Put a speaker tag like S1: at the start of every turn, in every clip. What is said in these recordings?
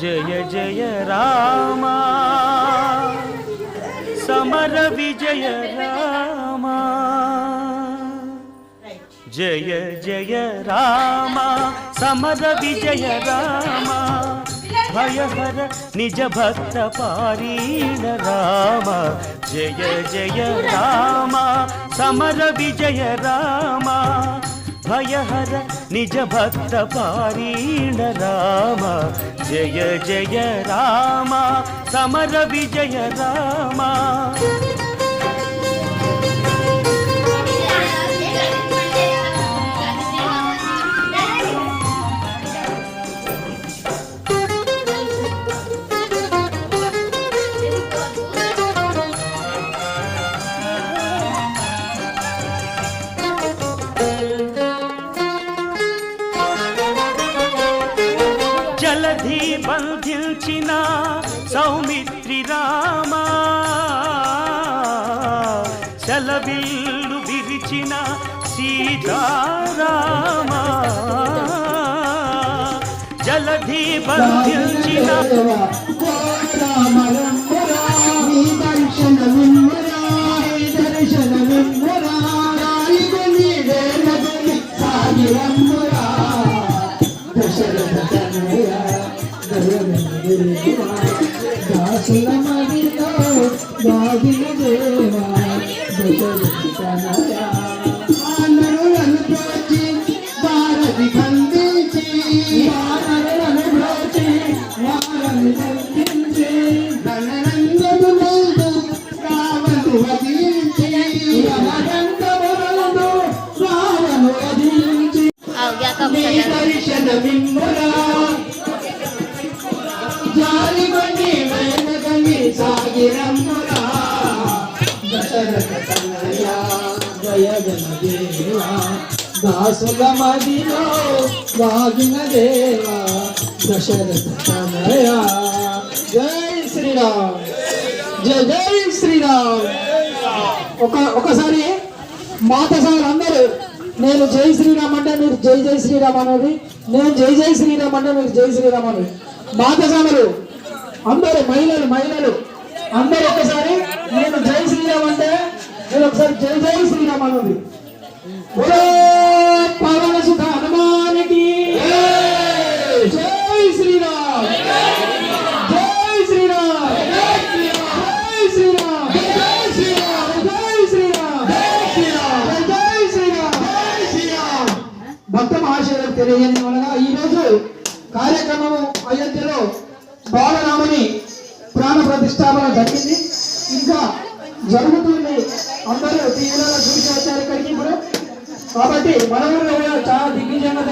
S1: జయ జయ రామ సమర విజయ రామ. జయ జయ రామ సమర విజయ రామ. భయహర నిజ భక్త పారీణ రామ. జయ జయ రామ సమర విజయ రామ. భయహర నిజ భక్త పారీణ రామ. జయ జయ రామ సమర విజయ రామ. జలధి బంధించిన సౌమిత్రి రామ. సెలవిల్లు విరిచిన సీతారామా. జలధి బంధించిన
S2: Thank you.
S3: దాసుల మదిలో వాగిన దేవా. దశరథ తనయ జై శ్రీరామ్. జై జై శ్రీరామ్. ఒక ఒకసారి మాత సార్ అందరూ నేను జై శ్రీరామ్ అంటే మీరు జై జై శ్రీరామ్ అనేది నేను జై జై శ్రీరామ్ అంటే మీరు జై శ్రీరామ్ అనేది మాత సామలు అందరూ మహిళలు మహిళలు. అందరు ఒకసారి నేను జై శ్రీరామ్ అంటే నేను ఒకసారి జై జై శ్రీరామ్ అన్నది పవన సుధ హనుమానికి జై శ్రీరామ్. జై శ్రీరామ్. శ్రీరామ్. శ్రీరామ్. శ్రీరామ్. శ్రీరామ్. శ్రీరామ్ తెలియజేయడం వలన ఈ రోజు కార్యక్రమం అయోధ్యలో బాల ప్రతిష్టాపన జరిగింది. ఇంకా జరుగుతుంది. అందరూ టీవీలలో చూసి వచ్చారు ఇక్కడికి ఇప్పుడు కాబట్టి మనం కూడా చాలా దిగ్విజయంగా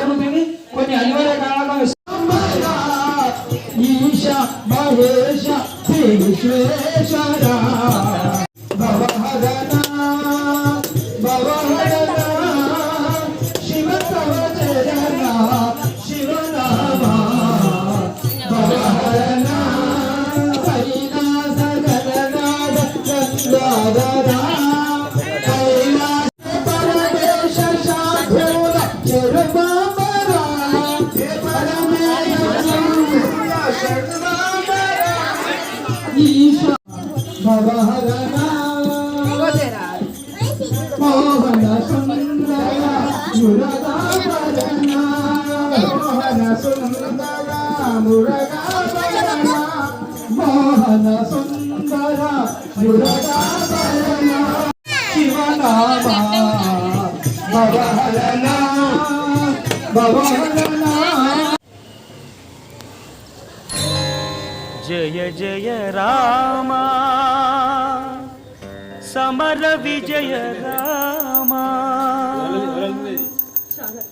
S3: Mohana Sundara, Mohana Sundara. సుందర శివనామా భవహరణ భవహరణ.
S1: జయ జయ రామా. సమర విజయ రామా.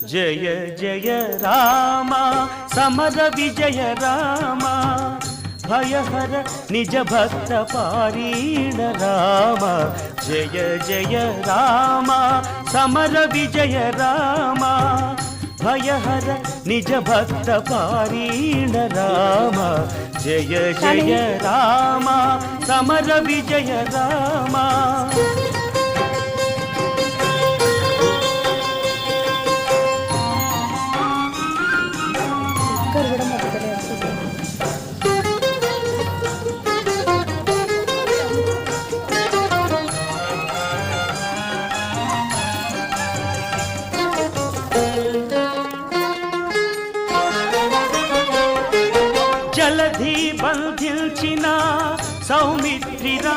S1: జయ జయ రామ. సమర విజయ రామ. భయహర నిజ భక్త పారీణ రామ జయ జయ రామ సమర విజయ రామ భయహర నిజ భక్త పారీణ రామ జయ జయ రామ సమర విజయ రామ జలధి బంధించిన సౌమిత్రిరా